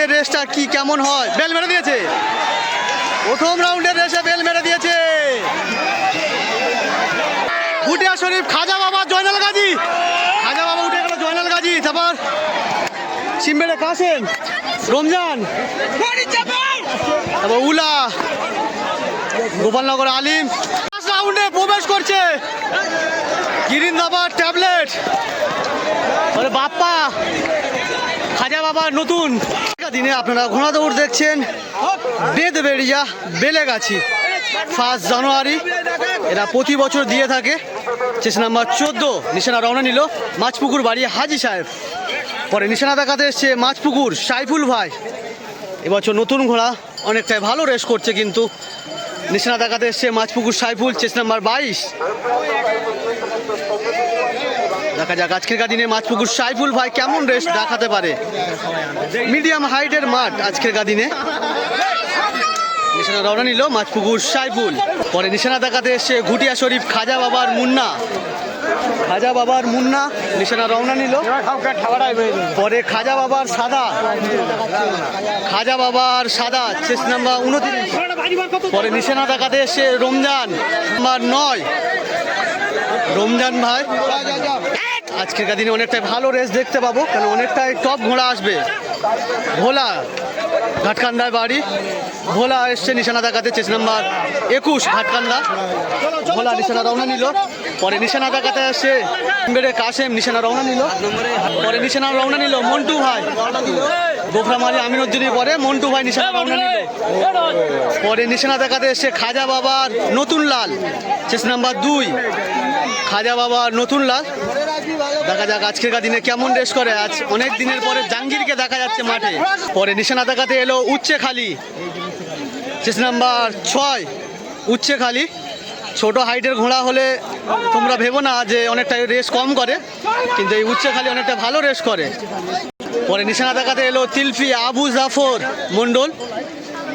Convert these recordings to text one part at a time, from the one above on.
রাউন্ডের রেসটা কি কেমন হয়? বেল মেরে দিয়েছে। প্রথম রাউন্ডের রেসে বেল মেরে দিয়েছে। ভুটিয়া শরীফ, খাজা বাবা, জয়নাল গাজী। খাজা বাবা উঠে গেল, জয়নাল গাজী। তারপর সিমবেড়ে কাসেম, রমজান। তারপর উলা, গোপালনগর আলিম। রাউন্ডে প্রবেশ করছে। গিরিন দাবার ট্যাবলেট বাপ্পা। বাবা, নতুন। দিনে আপনারা ঘোড়া দৌড় দেখছেন। বেদ বেড়িয়া বেলেগাছি। ফার্স্ট জানুয়ারি, এরা প্রতি বছর দিয়ে থাকে। চেস নাম্বার চোদ্দ, নিশানা রওনা নিল মাছপুকুর বাড়ি হাজি সাহেব। পরে নিশানা দেখাতে এসছে মাছপুকুর সাইফুল ভাই। এবছর নতুন ঘোড়া, অনেকটাই ভালো রেস করছে কিন্তু। নিশানা দেখাতে এসছে মাছপুকুর সাইফুল চেস নাম্বার বাইশ। দেখা যাক। আজকের দিনে মাছপুকুর সাইফুল ভাই, কেমন রেস দেখাতে পারে? মিডিয়াম হাইটের মাঠ আজকের দিনে। নিশানা রওনা নিল মাছপুকুর সাইফুল। পরে নিশানা দেখাতে এসছে ঘুটিয়া শরীফ, খাজা বাবার মুন্না। খাজা বাবার মুন্না নিশানা রওনা নিল। পরে খাজা বাবার সাদা। খাজা বাবার সাদা শেষ নাম্বার উনত্রিশ। পরে নিশানা দেখাতে এসছে রমজান। নাম্বার নয়। রমজান ভাই। আজকের দিনে অনেকটাই ভালো রেস দেখতে পাবো কারণ অনেকটাই টপ ঘোড়া আসবে। ভোলা ঘাটকান্দায় বাড়ি। ভোলা এসছে নিশানা দেখাতে চেস নাম্বার একুশ ঘাটকান্দা। ভোলা নিশানা রওনা নিল পরে নিশানা দেখাতে এসছে বেড়ে কাশেম নিশানা রওনা নিল পরে নিশানা রওনা নিল মন্টু ভাই। গোফরামারি আমিনুদ্দিনের পরে মন্টু ভাই নিশানা রওনা নিল। পরে নিশানা দেখাতে এসছে খাজা বাবার নতুন লাল চেস নাম্বার দুই। খাজা বাবা নতুন লাল। দেখা যাক আজকের দিনে কেমন রেস করে। আজ অনেক দিনের পরে জাঙ্গিরকে দেখা যাচ্ছে মাঠে। পরে নিশানা দেখাতে এলো উচ্চে খালি শেষ নাম্বার ছয় উচ্চে খালি ছোট হাইটের ঘোড়া হলে তোমরা ভেবো না যে অনেকটা রেস কম করে, কিন্তু এই উচ্চে খালি অনেকটা ভালো রেস করে। পরে নিশানা দেখাতে এলো তিলফি আবু জাফর মণ্ডল।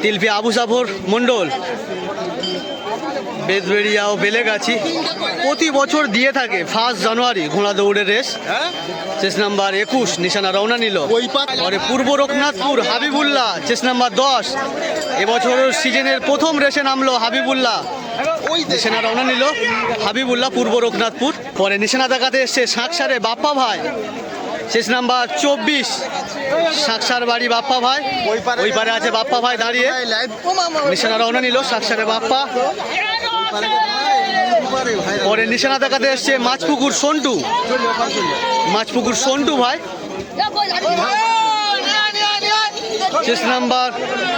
তিলফি আবু জাফর মণ্ডল। বেদবেড়িয়া ও বেলেগাছি প্রতি বছর দিয়ে থাকে ফার্স্ট জানুয়ারি ঘোড়া দৌড়ের রেস চেস নাম্বার একুশ নিশানা রওনা নিল। পরে পূর্ব রঘুনাথপুর হাবিবুল্লাহ চেস নাম্বার দশ। এবছর সিজনের প্রথম রেসে নামলো হাবিবুল্লাহ। নিশানা রওনা নিল হাবিবুল্লাহ পূর্ব রঘুনাথপুর। পরে নিশানা দেখাতে এসছে শাঁকসারে বাপ্পা ভাই। শেষ নাম্বার চব্বিশ শাকসার বাড়ি বাপ্পা ভাই। ওই পারে আছে বাপ্পা ভাই দাঁড়িয়ে। নিশানা রওনা নিল শাকসারে বাপ্পা। পরে নিশানা দেখাতে এসছে মাছপুকুর সন্টু। মাছপুকুর সন্টু ভাই। শেষ নাম্বার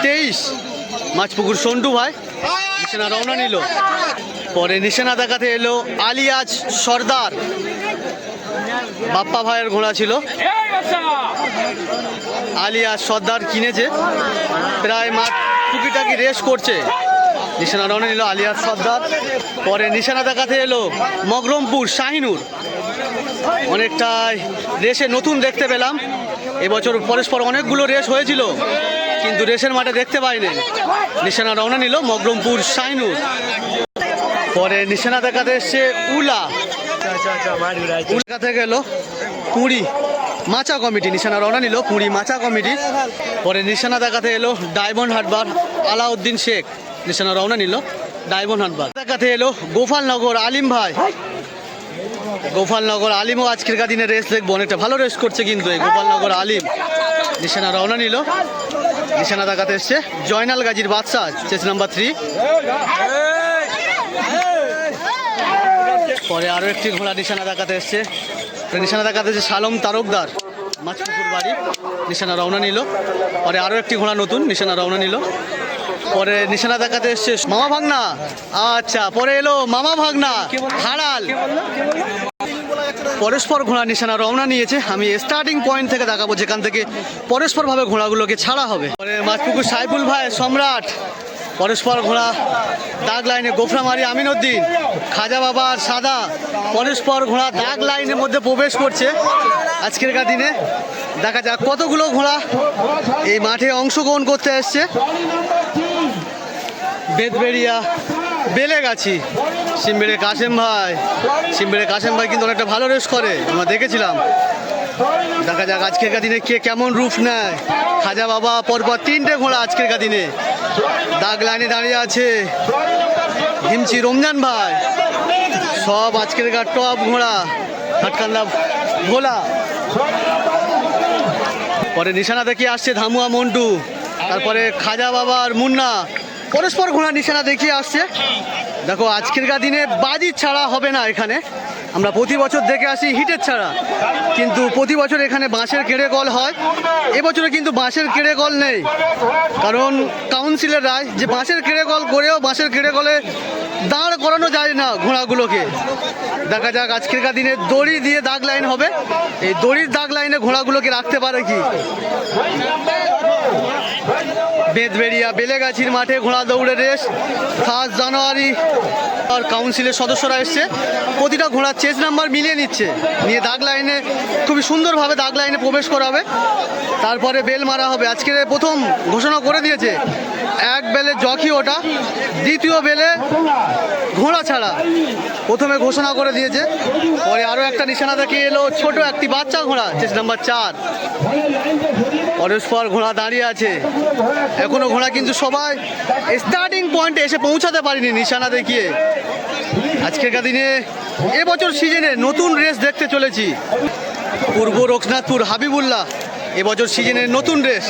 তেইশ। মাছপুকুর সন্টু ভাই। নিশানা রওনা নিল। পরে নিশানা দেখাতে এলো আলিয়াজ সর্দার। বাপ্পা ভাইয়ের ঘোড়া ছিল। আলিয়াজ সর্দার কিনেছে। প্রায় মাঠ টুকিটাকি রেস করছে। নিশানা রওনা নিল আলিয়াজ সর্দার পরে নিশানা দেখাতে এলো মগরমপুর শাহিনুর। অনেকটাই রেসে নতুন দেখতে পেলাম। এবছর পরস্পর অনেকগুলো রেস হয়েছিল, কিন্তু রেসের মাঠে দেখতে পাইনি। নিশানা রওনা নিল মগরমপুর শাহিনুর। পরে নিশানা দেখাতে এসছে উলা। উল্কা থেকে এলো পুরী মাচা কমিটি। নিশানা রওনা নিল পুরী মাচা কমিটি। পরে নিশানা দেখাতে এলো ডায়মন্ড হাটবার আলাউদ্দিন শেখ। নিশানা রওনা নিল ডায়মন্ড হাটবার। দেখাতে এলো গোপালনগর আলিম ভাই। গোপালনগর আলিমও আজকের দিনে রেস দেখব। অনেকটা ভালো রেস করছে কিন্তু এই গোপালনগর আলিম। নিশানা রওনা নিল। নিশানা দেখাতে এসছে জয়নাল গাজীর বাদশাহ চেস নাম্বার থ্রি পরে আরও একটি ঘোড়া নিশানা দেখাতে এসছে। নিশানা দেখাতে এসছে সালম তারকদার, মাছপুকুর বাড়ি। নিশানা রওনা নিল। পরে আরও একটি ঘোড়া নতুন, নিশানা রওনা নিল। পরে নিশানা দেখাতে এসছে মামা ভাগনা। আচ্ছা পরে এলো মামা ভাগনা হাড়াল পরস্পর ঘোড়া নিশানা রওনা নিয়েছে। আমি স্টার্টিং পয়েন্ট থেকে দেখাবো যেখান থেকে পরস্পরভাবে ঘোড়াগুলোকে ছাড়া হবে। পরে মাছপুকুর সাইফুল ভাই, সম্রাট। পরস্পর ঘোড়া দাগ লাইনে গোফরামারি আমিনুদ্দিন খাজা বাবা আর সাদা। পরস্পর ঘোড়া দাগ লাইনের মধ্যে প্রবেশ করছে আজকেরকার দিনে। দেখা যাক কতগুলো ঘোড়া এই মাঠে অংশগ্রহণ করতে এসছে। বেদবেড়িয়া বেলেগাছি সিমবেড়ে কাশেম ভাই, সিমবেড়ে কাশেম ভাই কিন্তু অনেকটা ভালো রেস করে, আমরা দেখেছিলাম। দেখা যাক আজকের দিনে কে কেমন রূপ নেয়। খাজা বাবা পরপর তিনটে ঘোড়া আজকের দিনে। দাগ লাইনে দাঁড়িয়ে আছে হিমচি রমজান ভাই। সব আজকের গা টপ ঘোড়া, হাটকান্দা ভোলা পরে নিশানা দেখে আসছে ধামুয়া মন্টু, তারপরে খাজা বাবা আর মুন্না। পরস্পর ঘোড়া নিশানা দেখিয়ে আসছে। দেখো আজকেরকার দিনে বাজি ছাড়া হবে না এখানে। আমরা প্রতি বছর দেখে আসি হিটের ছাড়া। কিন্তু প্রতি বছর এখানে বাঁশের কেড়ে কল হয়। এবছরে কিন্তু বাঁশের কেড়ে কল নেই। কারণ কাউন্সিলের রায় যে বাঁশের কেড়ে কল করেও বাঁশের কেড়ে কলে দাঁড় করানো যায় না ঘোড়াগুলোকে। দেখা যাক আজকেরকার দিনে দড়ি দিয়ে দাগ লাইন হবে। এই দড়ির দাগ লাইনে ঘোড়াগুলোকে রাখতে পারে কি? বেদবেড়িয়া বেলেগাছির মাঠে ঘোড়া দৌড়ে রেস ফার্স্ট জানুয়ারি আর কাউন্সিলের সদস্যরা এসছে। প্রতিটা ঘোড়ার চেস নাম্বার মিলিয়ে নিচ্ছে। নিয়ে দাগ লাইনে, খুবই সুন্দরভাবে দাগ লাইনে প্রবেশ করাবে তারপরে বেল মারা হবে। আজকে প্রথম ঘোষণা করে দিয়েছে। এক বেলে জকি ওটা, দ্বিতীয় বেলে ঘোড়া ছাড়া। প্রথমে ঘোষণা করে দিয়েছে। পরে আরও একটা নিশানা থেকে এলো ছোট একটি বাচ্চা ঘোড়া চেস নাম্বার চার। পরস্পর ঘোড়া দাঁড়িয়ে আছে। এখনও ঘোড়া কিন্তু সবাই স্টার্টিং পয়েন্টে এসে পৌঁছাতে পারিনি নিশানা দেখিয়ে। আজকেরকার দিনে এবছর সিজনে নতুন রেস দেখতে চলেছি। পূর্ব রঘুনাথপুর হাবিবুল্লাহ, এবছর সিজনের নতুন রেস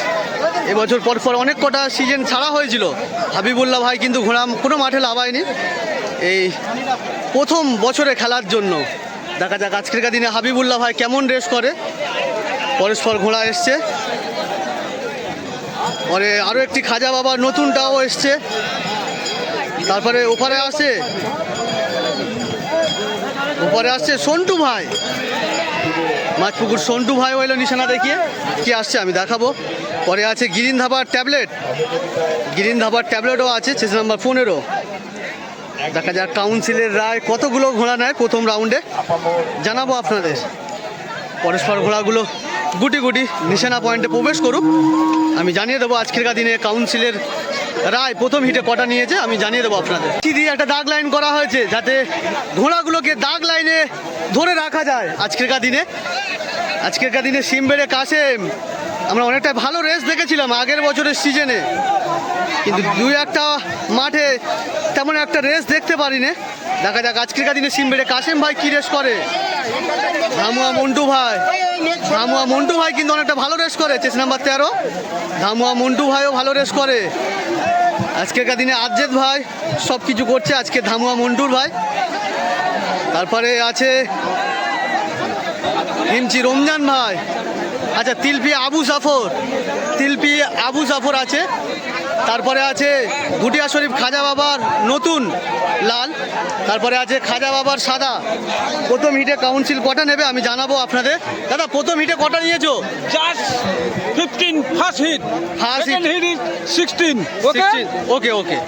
এবছর পরপর অনেক কটা সিজন ছাড়া হয়েছিল। হাবিবুল্লাহ ভাই কিন্তু ঘোড়া কোনো মাঠে লাভায়নি এই প্রথম বছরে খেলার জন্য। দেখা যাক আজকেরকার দিনে হাবিবুল্লাহ ভাই কেমন রেস করে। পরস্পর ঘোড়া এসছে। পরে আরও একটি খাজা বাবার নতুনটাও এসছে। তারপরে ওপারে আসে। ওপারে আসছে সন্টু ভাই। মাছপুকুর সন্টু ভাই হইল নিশানা দেখিয়ে। কি আসছে আমি দেখাবো। পরে আছে গিরিন ধাবার ট্যাবলেট। গিরিন ধাবার ট্যাবলেটও আছে চেস নাম্বার পনেরো। দেখা যাক কাউন্সিলের রায় কতগুলো ঘোড়া নেয় প্রথম রাউন্ডে। জানাব আপনাদের। পরস্পর ঘোড়াগুলো গুটি গুটি নিশানা পয়েন্টে প্রবেশ করুক। আমি জানিয়ে দেবো আজকেরকার দিনে কাউন্সিলের রায় প্রথম হিটে কটা নিয়েছে, আমি জানিয়ে দেবো আপনাদের। দিয়ে একটা দাগ লাইন করা হয়েছে যাতে ঘোড়াগুলোকে দাগ লাইনে ধরে রাখা যায় আজকেরকার দিনে? আজকেরকার দিনে সিমবেড়ে কাসেম। আমরা অনেকটা ভালো রেস দেখেছিলাম আগের বছরের সিজনে। কিন্তু দুই একটা মাঠে তেমন একটা রেস দেখতে পারিনি। দেখা যাক আজকেরকার দিনে সিম বেড়ে? কাশেম ভাই কি রেস করে? ধামুয়া মন্টু ভাই। ধামুয়া মন্টু ভাই কিন্তু অনেকটা ভালো রেস করে চেস নাম্বার তেরো। ধামুয়া মন্টু ভাইও ভালো রেস করে। আজকেরকার দিনে আজেদ ভাই সব কিছু করছে, আজকে ধামুয়া মন্টুর ভাই। তারপরে আছে হিমচি রমজান ভাই। আচ্ছা তিলপি আবু জাফর। তিলপি আবু জাফর আছে। তারপরে আছে ভুটিয়া শরীফ খাজা বাবার নতুন লাল। তারপরে আছে খাজা বাবার সাদা। প্রথম হিটে কাউন্সিল কটা নেবে আমি জানাব আপনাদের। দাদা প্রথম হিটে কটা নিয়েছো? Just 15 first hit. First Second hit. hit is 16. Okay okay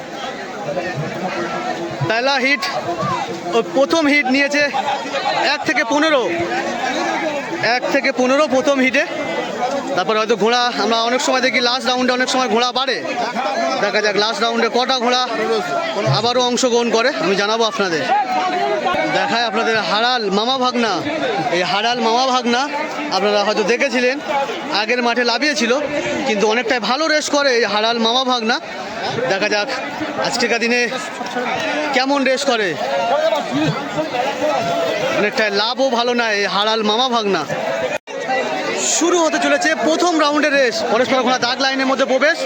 Poila hit প্রথম হিট নিয়েছে এক থেকে পনেরো এক থেকে পনেরো প্রথম হিটে তারপরে হয়তো ঘোড়া, আমরা অনেক সময় দেখি লাস্ট রাউন্ডে অনেক সময় ঘোড়া বাড়ে। দেখা যাক লাস্ট রাউন্ডে কটা ঘোড়া আবারও অংশগ্রহণ করে, আমি জানাব আপনাদের। দেখায় আপনাদের হারাল মামা ভাগনা। এই হারাল মামা ভাগনা আপনারা হয়তো দেখেছিলেন, আগের মাঠে লাভিয়েছিল, কিন্তু অনেকটাই ভালো রেস করে এই হারাল মামা ভাগনা। দেখা যাক আজকেকার দিনে কেমন রেস করে। অনেকটাই লাভও ভালো না এই হারাল মামা ভাগনা। শুরু হতে চলেছে প্রথম রাউন্ডের রেস। পরস্পর ঘোড়া দাগ লাইনের মধ্যে প্রবেশ।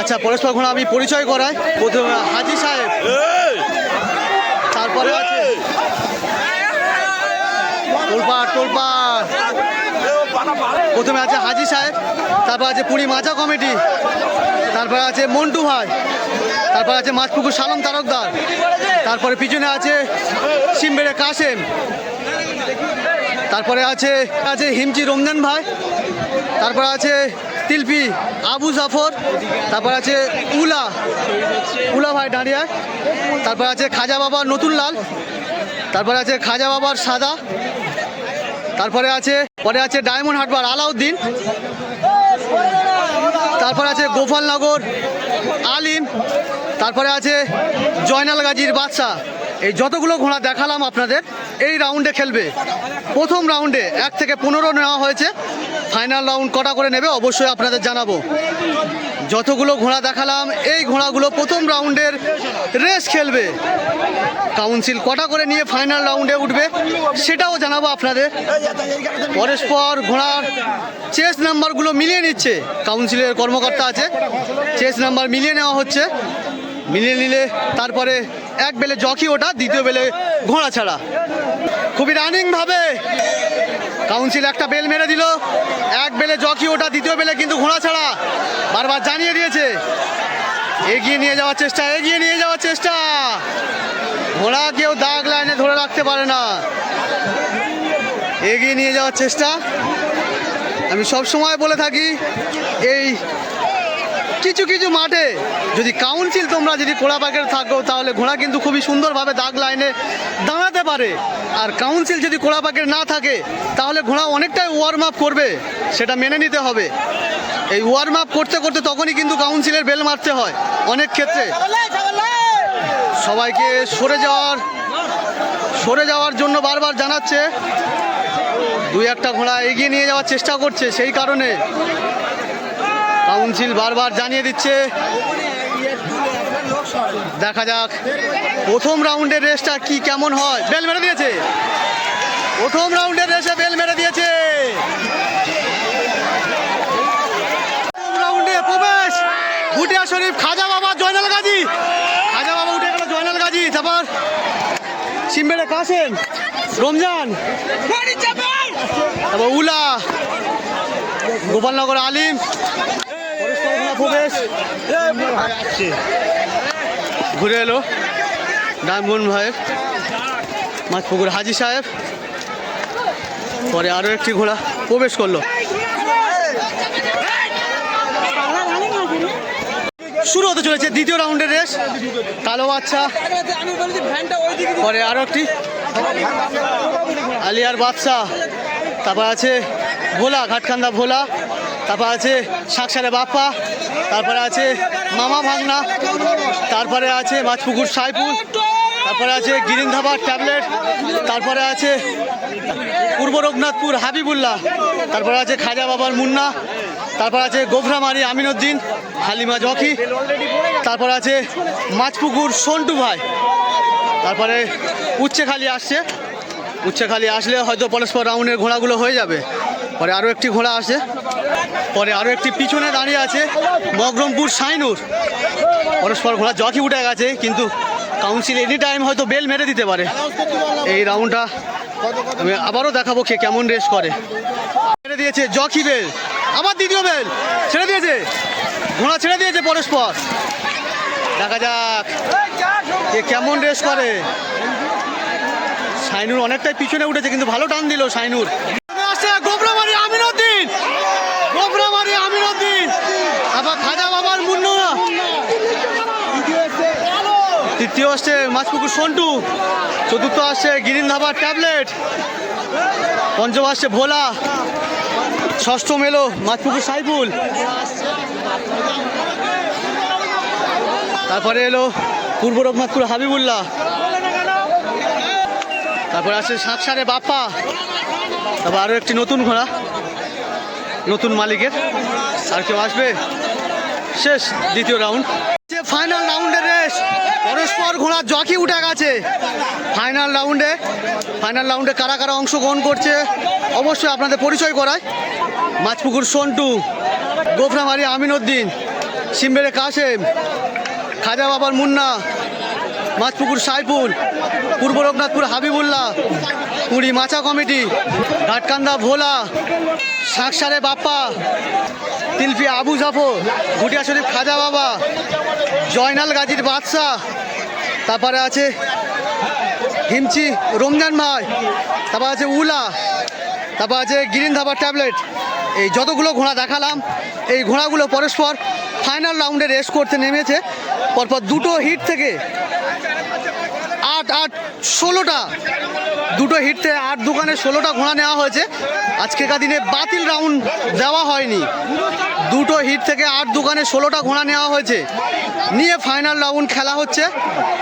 আচ্ছা পরস্পর ঘোড়া আমি পরিচয় করাই। প্রথমে হাজি সাহেব। তারপরে আছে তোলপাড় তোলপাড়। প্রথমে আছে হাজি সাহেব। তারপর আছে পুরী মাঝা কমিটি। তারপরে আছে মন্টু ভাই। তারপর আছে মাছপুকুর সালম তারকদার। তারপরে পিছনে আছে সিমবেড়ে কাসেম তারপরে আছে আছে হিমচি রমজান ভাই, তারপরে আছে তিলপি আবু জাফর, তারপর আছে উলা উলা ভাই দাঁড়িয়ে, তারপর আছে খাজা বাবার নতুন লাল তারপরে আছে খাজা বাবার সাদা, তারপরে আছে, পরে আছে ডায়মন্ড হাটবার আলাউদ্দিন, তারপর আছে গোপালনগর আলিম, তারপরে আছে জয়নাল গাজীর বাদশা এই যতগুলো ঘোড়া দেখালাম আপনাদের এই রাউন্ডে খেলবে। প্রথম রাউন্ডে এক থেকে পনেরো নেওয়া হয়েছে। ফাইনাল রাউন্ড কটা করে নেবে অবশ্যই আপনাদের জানাব। যতগুলো ঘোড়া দেখালাম, এই ঘোড়াগুলো প্রথম রাউন্ডের রেস খেলবে। কাউন্সিল কটা করে নিয়ে ফাইনাল রাউন্ডে উঠবে, সেটাও জানাব আপনাদের। পরস্পর ঘোড়ার চেস নাম্বারগুলো মিলিয়ে নিচ্ছে। কাউন্সিলের কর্মকর্তা আছে, চেস নাম্বার মিলিয়ে নেওয়া হচ্ছে। মিলিয়ে নিলে তারপরে এক বেলে জকি ওটা, দ্বিতীয় বেলে ঘোড়া ছাড়া। খুবই রানিংভাবে কাউন্সিল একটা বেল মেরে দিল। এক বেলে জকি ওটা, দ্বিতীয় বেলে কিন্তু ঘোড়া ছাড়া। বারবার জানিয়ে দিয়েছে। এগিয়ে নিয়ে যাওয়ার চেষ্টা, এগিয়ে নিয়ে যাওয়ার চেষ্টা। ঘোড়া কেউ দাগ লাইনে ধরে রাখতে পারে না। এগিয়ে নিয়ে যাওয়ার চেষ্টা। আমি সব সময় বলে থাকি, এই কিছু কিছু মাঠে যদি কাউন্সিল তোমরা যদি ঘোড়া পাকের থাকো, তাহলে ঘোড়া কিন্তু খুবই সুন্দরভাবে দাগ লাইনে দাঁড়াতে পারে। আর কাউন্সিল যদি ঘোড়া পাকের না থাকে, তাহলে ঘোড়া অনেকটাই ওয়ার্ম আপ করবে, সেটা মেনে নিতে হবে। এই ওয়ার্ম আপ করতে করতে তখনই কিন্তু কাউন্সিলের বেল মারতে হয়, অনেক ক্ষেত্রে। সবাইকে সরে যাওয়ার সরে যাওয়ার জন্য বারবার জানাচ্ছে। দুই একটা ঘোড়া এগিয়ে নিয়ে যাওয়ার চেষ্টা করছে, সেই কারণে কাউন্সিল বারবার জানিয়ে দিচ্ছে। দেখা যাক। প্রথম রাউন্ডের রেসটা কি কেমন হয়? বেল মেরে দিয়েছে। প্রথম রাউন্ডের রেসে বেল মেরে দিয়েছে। রাউন্ডে প্রবেশ। ভুটিয়া শরীফ, খাজা বাবা, জয়নাল গাজী। খাজা বাবা উঠে গেল, জয়নাল গাজী। তারপর সিম্বেরে কাসেম, রমজান। তারপর উলা, গোপালনগর আলিম। ঘুরে এলো ডায়মন্ড ভাইয়ের মাছপুকুর হাজি সাহেব। পরে আরও একটি ঘোড়া প্রবেশ করল। শুরু হতে চলেছে দ্বিতীয় রাউন্ডের রেস। কালো বাচ্চা। পরে আরও একটি। আলিয়ার বাদশা তারপর আছে ভোলা, ঘাটখান্দা ভোলা। তারপর আছে শাকসারে বাপ্পা, তারপরে আছে মামা ভাগনা তারপরে আছে মাছপুকুর সাইপুর তারপরে আছে গিরিন ধাবার ট্যাবলেট, তারপরে আছে পূর্ব রঘুনাথপুর হাবিবুল্লাহ, তারপরে আছে খাজা বাবার মুন্না, তারপর আছে গোভরামারি আমিনুদ্দিন হালিমা জকি, তারপর আছে মাছপুকুর সন্টু ভাই, তারপরে উচ্চেখালি আসছে, উচ্চেখালি আসলে হয়তো পরস্পর রাউন্ডের ঘোড়াগুলো হয়ে যাবে, পরে আরও একটি ঘোড়া আসে। পরে আরও একটি পিছনে দাঁড়িয়ে আছে মগরমপুর সাইনুর। পরস্পর ঘোড়া জকি উঠে গেছে, কিন্তু কাউন্সিল এনি টাইম হয়তো বেল মেরে দিতে পারে। এই রাউন্ডটা আমি আবারও দেখাবো কে কেমন রেস করে। ছেড়ে দিয়েছে জকি বেল আবার দ্বিতীয় বেল ছেড়ে দিয়েছে। ঘোড়া ছেড়ে দিয়েছে পরস্পর। দেখা যাক কে কেমন রেস করে। সাইনুর অনেকটাই পিছনে উঠেছে, কিন্তু ভালো টান দিল সাইনুর। আসছে আমিনুদ্দিন গোবরামারি আমিনুদ্দিন আবার খাজা বাবার মুন্নু তৃতীয় আসছে মাছপুকুর সন্টু। চতুর্থ আসছে গিরিন ধাবার ট্যাবলেট। পঞ্চম আসছে ভোলা। ষষ্ঠম এলো মাছপুকুর সাইফুল। তারপরে এলো পূর্ব রঘুনাথপুর হাবিবুল্লাহ। তারপরে আসছে সাত সাতসারে বাপ্পা। তারপর আরও একটি নতুন ঘোড়া। নতুন মালিকের। আর কেউ আসবে? শেষ দ্বিতীয় রাউন্ড। যে ফাইনাল রাউন্ডের রেস, পরস্পর ঘোড়া জকি উঠে গেছে। ফাইনাল রাউন্ডে ফাইনাল রাউন্ডে কারা কারা অংশগ্রহণ করছে, অবশ্যই আপনাদের পরিচয় করায় মাছপুকুর সন্টু গোফরামারি আমিনুদ্দিন সিম্বেরে কাশেম খাজা বাবার মুন্না, মাছপুকুর সাইফুল, পূর্ব রঘুনাথপুর হাবিবুল্লাহ পুরী মাচা কমিটি, ঘাটকান্দা ভোলা শাঁকসারে বাপ্পা তিলফি আবু জাফর ঘুটিয়া শরীফ খাজা বাবা, জয়নাল গাজীর বাদশাহ, তারপরে আছে হিমচি রমজান ভাই, তারপর আছে উলা, তারপর আছে গ্রিন ধাবার ট্যাবলেট। এই যতগুলো ঘোড়া দেখালাম, এই ঘোড়াগুলো পরস্পর ফাইনাল রাউন্ডে রেস করতে নেমেছে। পরপর দুটো হিট থেকে আট আট, ষোলোটা। দুটো হিটতে আট দোকানে ষোলোটা ঘোড়া নেওয়া হয়েছে। আজকেকার দিনে বাতিল রাউন্ড দেওয়া হয়নি। দুটো হিট থেকে আট দোকানে ষোলোটা ঘোড়া নেওয়া হয়েছে। নিয়ে ফাইনাল রাউন্ড খেলা হচ্ছে।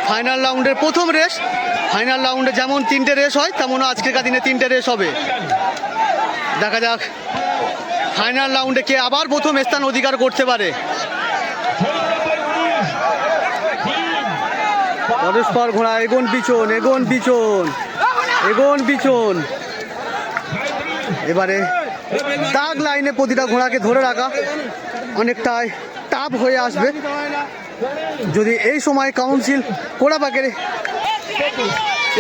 ফাইনাল রাউন্ডের প্রথম রেস ফাইনাল রাউন্ডে যেমন তিনটে রেস হয়, তেমনও আজকেকার দিনে তিনটে রেস হবে। দেখা যাক। ফাইনাল রাউন্ডে কে আবার প্রথম স্থান অধিকার করতে পারে। পরস্পর ঘোড়া, এগোন পিছন এগোন পিছন এগোন পিছন। এবারে দাগ লাইনে প্রতিটা ঘোড়াকে ধরে রাখা অনেকটাই টাফ হয়ে আসবে। যদি এই সময় কাউন্সিল কোড়া পাকের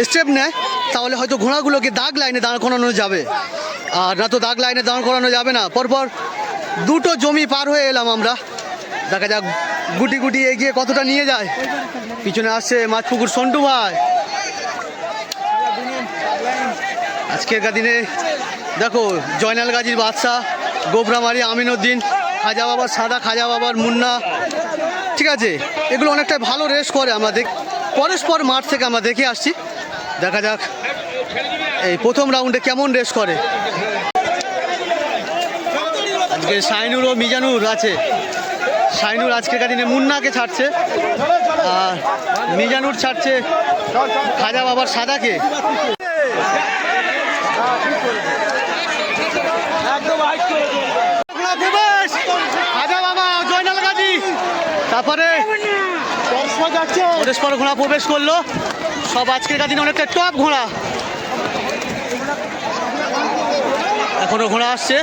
স্টেপ নেয়, তাহলে হয়তো ঘোড়াগুলোকে দাগ লাইনে দাঁড় করানো যাবে। আর না তো দাগ লাইনে দাঁড় করানো যাবে না। পরপর দুটো জমি পার হয়ে এলাম আমরা। দেখা যাক গুটি গুটি এগিয়ে কতটা নিয়ে যায়? পিছনে আসছে মাছপুকুর সন্টু ভাই। আজকের দিনে দেখো, জয়নাল গাজীর বাদশাহ গোবরামারি আমিনুদ্দিন খাজা বাবার সাদা, খাজা বাবার মুন্না। ঠিক আছে? এগুলো অনেকটা ভালো রেস করে আমরা দেখ, পরস্পর মাঠ থেকে আমরা দেখে আসছি। দেখা যাক এই প্রথম রাউন্ডে কেমন রেস করে। আজকে সাইনুর ও মিজানুর আছে। শাইনুর আজকের দিনে মুন্নাকে ছাড়ছে। আর মিজানুর ছাড়ছে খাজা বাবার সাদাকে। তারপরে পরস্পর ঘোড়া প্রবেশ করল। সব আজকের দিনে অনেকটা টপ ঘোড়া। এখনও ঘোড়া আসছে।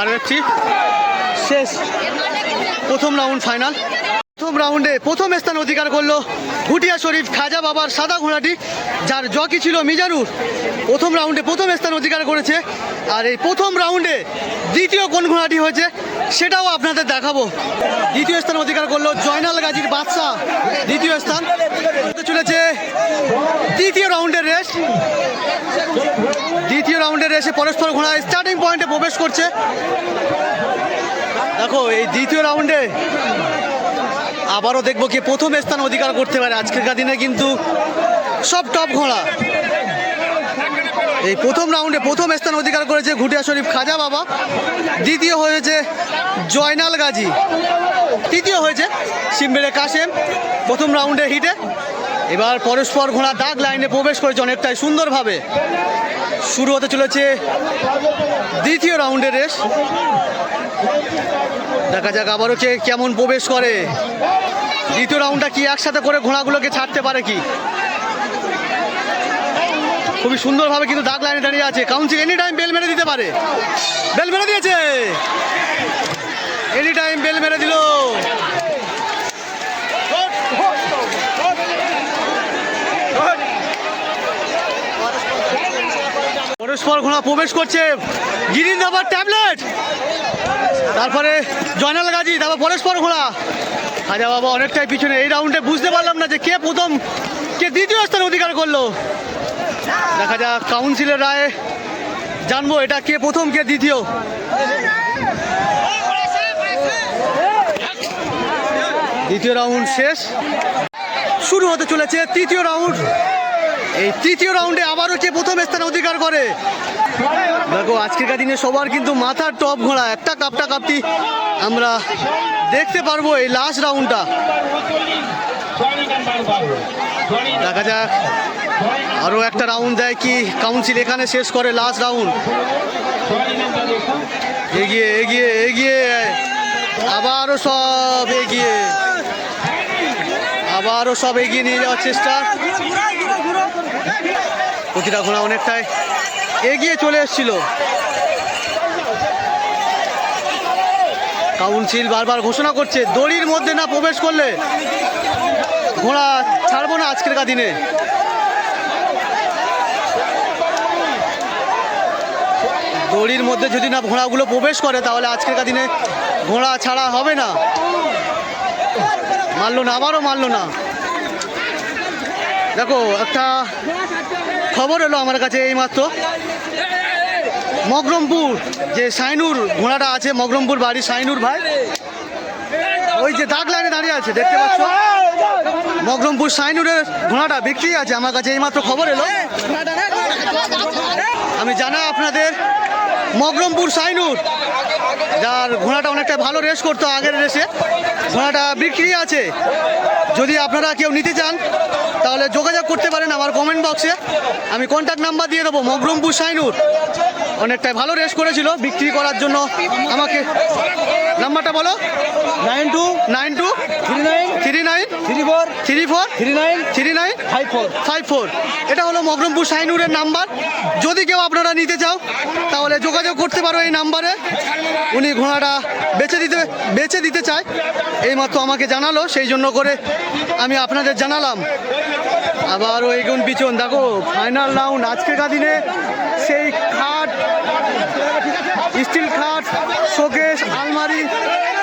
আরে একটি শেষ। প্রথম রাউন্ড ফাইনাল প্রথম রাউন্ডে প্রথম স্থান অধিকার করল ভুটিয়া শরীফ খাজা বাবার সাদা ঘোড়াটি, যার জকি ছিল মিজানুর। প্রথম রাউন্ডে প্রথম স্থান অধিকার করেছে। আর এই প্রথম রাউন্ডে দ্বিতীয় কোন ঘোড়াটি হয়েছে, সেটাও আপনাদের দেখাবো। দ্বিতীয় স্থান অধিকার করল জয়নাল গাজীর বাদশাহ। দ্বিতীয় স্থান। চলেছে তৃতীয় রাউন্ডের রেস রেসে পরস্পর ঘোড়া স্টার্টিং পয়েন্টে প্রবেশ করছে। দেখো, এই দ্বিতীয় রাউন্ডে আবারও দেখব কি প্রথম স্থান অধিকার করতে পারে। আজকের দিনে কিন্তু সব টপ ঘোড়া। এই প্রথম রাউন্ডে প্রথম স্থান অধিকার করেছে ঘুটিয়া শরীফ খাজা বাবা। দ্বিতীয় হয়েছে জয়নাল গাজী। তৃতীয় হয়েছে সিমবেড়ে কাশেম প্রথম রাউন্ডে হিটে। এবার পরস্পর ঘোড়া দাগ লাইনে প্রবেশ করেছে অনেকটাই সুন্দরভাবে। শুরু হতে চলেছে দ্বিতীয় রাউন্ডের রেস। দেখা যাক আবারও কে কেমন প্রবেশ করে। দ্বিতীয় রাউন্ডটা কি একসাথে করে ঘোড়াগুলোকে ছাড়তে পারে কি? খুবই সুন্দরভাবে কিন্তু দাগ লাইনে দাঁড়িয়ে আছে। কাউন্সিল এনি টাইম বেল মেরে দিতে পারে। বেল মেরে দিয়েছে। এনি টাইম বেল মেরে দিল। পরস্পর ঘোড়া প্রবেশ করছে। গিরিন দাবার ট্যাবলেট। তারপরে জয়নাল গাজী তারপর পরস্পর ঘোড়া। খাজা বাবা, অনেকটাই পিছনে। এই রাউন্ডে বুঝতে পারলাম না যে কে প্রথম, কে দ্বিতীয় স্থান অধিকার করল। দেখা যাক কাউন্সিলের রায়ে জানব এটা কে প্রথম, কে দ্বিতীয়। দ্বিতীয় রাউন্ড শেষ। শুরু হতে চলেছে তৃতীয় রাউন্ড এই তৃতীয় রাউন্ডে আবারও কে প্রথম স্থান অধিকার করে। দেখো, আজকেরকার দিনে সবার কিন্তু মাথার টপ ঘোড়া, একটা কাপটা কাপটি আমরা দেখতে পারব এই লাস্ট রাউন্ডটা দেখা যাক আরও একটা রাউন্ড দেয় কি? কাউন্সিল এখানে শেষ করে লাস্ট রাউন্ড এগিয়ে এগিয়ে এগিয়ে। আবারও সব এগিয়ে। আবারও সব এগিয়ে নিয়ে যাওয়ার চেষ্টা। প্রতিটা ঘোড়া অনেকটাই এগিয়ে চলে এসেছিল। কাউন্সিল বারবার ঘোষণা করছে, দড়ির মধ্যে না প্রবেশ করলে ঘোড়া ছাড়বো না আজকের দিনে। দড়ির মধ্যে যদি না ঘোড়াগুলো প্রবেশ করে, তাহলে আজকের দিনে ঘোড়া ছাড়া হবে না। মারলো না, আবারও মারলো না। দেখো, একটা খবর এলো আমার কাছে এইমাত্র। মগরমপুর, যে সাইনুর ঘোড়াটা আছে, মগরমপুর বাড়ি সাইনুর ভাই। ওই যে দাগ লাইনে দাঁড়িয়ে আছে, দেখতে পাচ্ছ? মগরমপুর সাইনুরের ঘোড়াটা বিক্রি আছে, আমার কাছে এইমাত্র খবর এলো। আমি জানা আপনাদের, মগরমপুর সাইনুর, যার ঘোড়াটা অনেকটা ভালো রেস করতো আগের রেসে, ঘোড়াটা বিক্রি আছে। যদি আপনারা কেউ নিতে চান তাহলে যোগাযোগ করতে পারেন আমার কমেন্ট বক্সে আমি কন্ট্যাক্ট নাম্বার দিয়ে দেবো মগরমপুর সাইনুর। অনেকটাই ভালো রেস করেছিল বিক্রি করার জন্য আমাকে নাম্বারটা বলো। Nine two nine two three nine three nine three four three four three nine three nine five four. Five four. এটা হলো মগরমপুর শাহিনুরের নাম্বার। যদি কেউ আপনারা নিতে চাও তাহলে যোগাযোগ করতে পারো এই নাম্বারে। উনি ঘোড়াটা বেছে দিতে বেছে দিতে চায়। এইমাত্র আমাকে জানালো সেই জন্য করে আমি আপনাদের জানালাম। আবার ওই গুণ পিছন দেখো ফাইনাল রাউন্ড আজকের দিনে সেই খাট স্টিল খাট, শোকেস, আলমারি,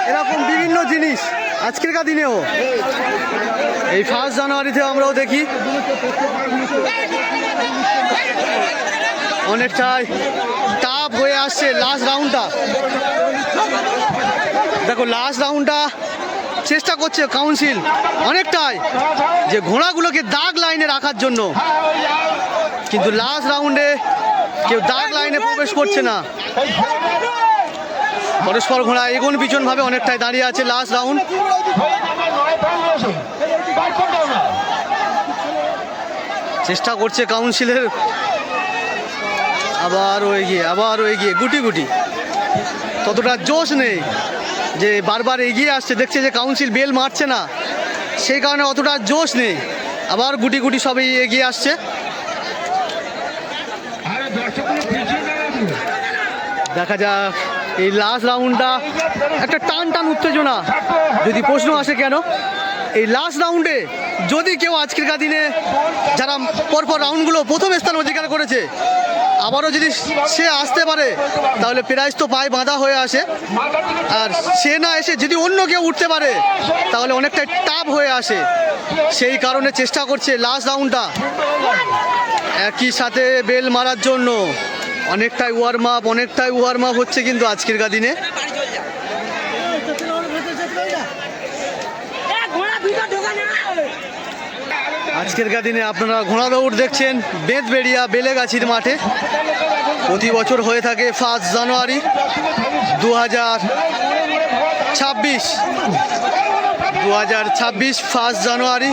এরকম বিভিন্ন জিনিস আজকের দিনেও। এই ফার্স্ট জানুয়ারিতে আমরাও দেখি। অনেকটাই তাপ হয়ে আসছে লাস্ট রাউন্ডটা দেখো লাস্ট রাউন্ডটা চেষ্টা করছে কাউন্সিল অনেকটাই যে ঘোড়াগুলোকে দাগ লাইনে রাখার জন্য। কিন্তু লাস্ট রাউন্ডে কেউ দাগ লাইনে প্রবেশ করছে না। পরস্পর ঘোড়া এগোন পিছন ভাবে অনেকটাই দাঁড়িয়ে আছে লাস্ট রাউন্ড চেষ্টা করছে কাউন্সিলের আবার ওই গিয়ে, আবার ওই গিয়ে, গুটি গুটি। ততটা জোশ নেই যে বারবার এগিয়ে আসছে, দেখছে যে কাউন্সিল বেল মারছে না। সেই কারণে অতটা জোশ নেই। আবার গুটি গুটি সবাই এগিয়ে আসছে। দেখা যাক। এই লাস্ট রাউন্ডটা একটা টান টান উত্তেজনা। যদি প্রশ্ন আসে কেন? এই লাস্ট রাউন্ডে যদি কেউ আজকেরকার দিনে যারা পরপর রাউন্ডগুলো প্রথম স্থান অধিকার করেছে, আবারও যদি সে আসতে পারে, তাহলে প্রাইজ তো পায়ে বাঁধা হয়ে আসে। আর সে না এসে যদি অন্য কেউ উঠতে পারে, তাহলে অনেকটাই টাফ হয়ে আসে। সেই কারণে চেষ্টা করছে লাস্ট রাউন্ডটা একই সাথে বেল মারার জন্য। অনেকটাই ওয়ার্ম আপ অনেকটাই ওয়ার্ম আপ হচ্ছে কিন্তু আজকের দিনে। আজকের দিনে আপনারা ঘোড়া দৌড় দেখছেন বেদবেড়িয়া বেলেগাছির মাঠে। প্রতি বছর হয়ে থাকে ফার্স্ট জানুয়ারি দু হাজার ছাব্বিশ। দু হাজার ছাব্বিশ ফার্স্ট জানুয়ারি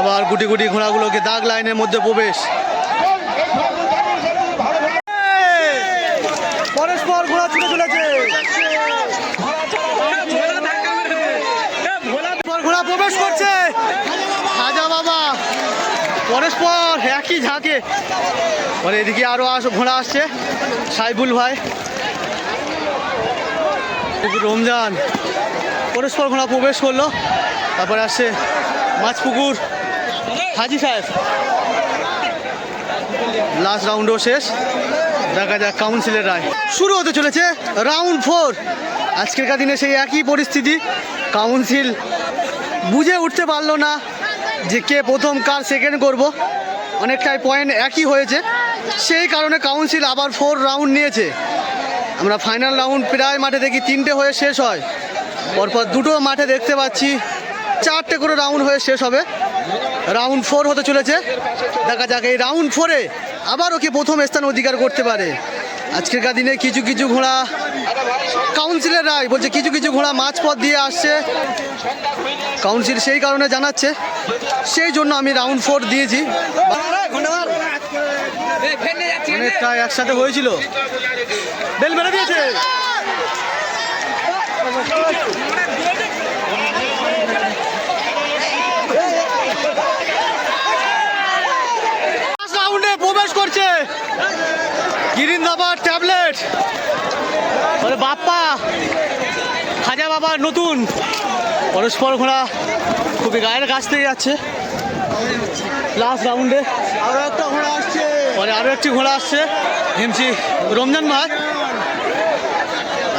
আবার গুটি গুটি ঘোড়াগুলোকে দাগ লাইনের মধ্যে প্রবেশ। পরস্পর ঘোড়া ছুটে চলেছে ঘোড়া প্রবেশ করছে। খাজা বাবা, পরস্পর একই ঝাঁকে। পরে এদিকে আরও আস ঘোড়া আসছে, সাইবুল ভাই। রমজান, পরস্পর ঘোড়া প্রবেশ করল। তারপরে আসছে মাছপুকুর, হাজি সাহেব। লাস্ট রাউন্ডও শেষ। দেখা যাক কাউন্সিলের রায়। শুরু হতে চলেছে রাউন্ড ফোর আজকেরকার দিনে সেই একই পরিস্থিতি। কাউন্সিল বুঝে উঠতে পারল না যে কে প্রথম, কার সেকেন্ড করব। অনেকটাই পয়েন্ট একই হয়েছে। সেই কারণে কাউন্সিল আবার ফোর রাউন্ড নিয়েছে। আমরা ফাইনাল রাউন্ড প্রায় মাঠে দেখি তিনটে হয়ে শেষ হয়। পরপর দুটো মাঠে দেখতে পাচ্ছি চারটে করে রাউন্ড হয়ে শেষ হবে। রাউন্ড ফোর হতে চলেছে। দেখা যাক এই রাউন্ড ফোরে আবার ওকে প্রথম স্থান অধিকার করতে পারে। আজকেরকার দিনে কিছু কিছু ঘোড়া কাউন্সিলের রায় বলছে, কিছু কিছু ঘোড়া মাঝপথ দিয়ে আসছে। কাউন্সিল সেই কারণে জানাচ্ছে, সেই জন্য আমি রাউন্ড ফোর দিয়েছি। অনেকটা একসাথে হয়েছিল। বেল দিয়েছে Last রাউন্ডে প্রবেশ করছে। গিরিন দাবার ট্যাবলেট। ওরে বাপ্পা। খাজা বাবা নতুন। পরস্পর ঘোড়া খুবই গায়ের কাছ থেকে যাচ্ছে। লাস্ট রাউন্ডে আরও একটা ঘোড়া আসছে। পরে আরও একটি ঘোড়া আসছে। হিমচি রমজান ভাই।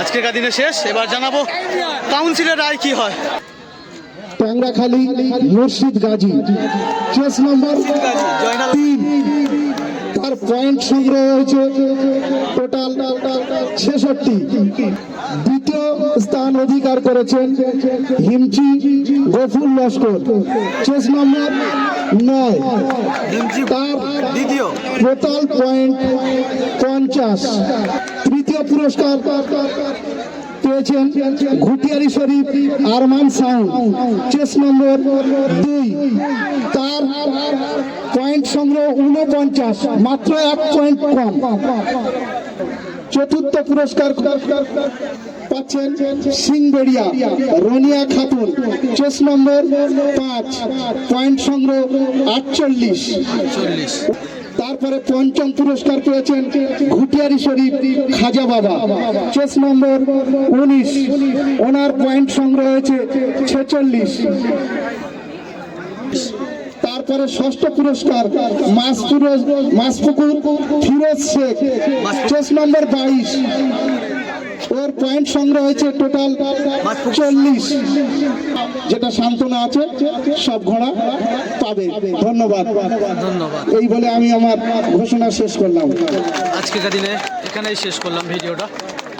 আজকের দিনে শেষ। এবার জানাব কাউন্সিলের রায় কি হয়। ট্যাংরাখালী মুর্শিদ গাজী। কেস নম্বর তিন। তার পয়েন্ট সংগ্রহ হয়েছে টোটাল ছেষট্টি। দ্বিতীয় স্থান অধিকার করেছেন হিমচি গফুর লস্কর। চেস নম্বর নয়। তার টোটাল পয়েন্ট পঞ্চাশ। তৃতীয় পুরস্কার পেয়েছেন ঘুটিয়ারি শরীফ আরমান সাউন্ড চেস নম্বর দুই। তার পয়েন্ট সংগ্রহ উনপঞ্চাশ মাত্র এক পয়েন্ট কম। চতুর্থ পুরস্কার পাচ্ছেন সিংবেড়িয়া, রনিয়া খাতুন। চেস নম্বর, পাঁচ। পয়েন্ট সংগ্রহ আটচল্লিশ। তারপরে পঞ্চম পুরস্কার পেয়েছেন ঘুটিয়ারি শরীফ খাজা বাবা। চেস নম্বর, উনিশ। ওনার পয়েন্ট সংগ্রহ হয়েছে ছেচল্লিশ। তারপরে ষষ্ঠ পুরস্কার মাসপুর মাসপুকুর ফিরোজ শেখ। চেস নম্বর বাইশ। ওর পয়েন্ট সংগ্রহ হয়েছে টোটাল চল্লিশ। যেটা সান্ত্বনা আছে সব ঘোড়া পাবে ধন্যবাদ। ধন্যবাদ। এই বলে আমি আমার ঘোষণা শেষ করলাম। আজকের দিনে এখানেই শেষ করলাম ভিডিওটা।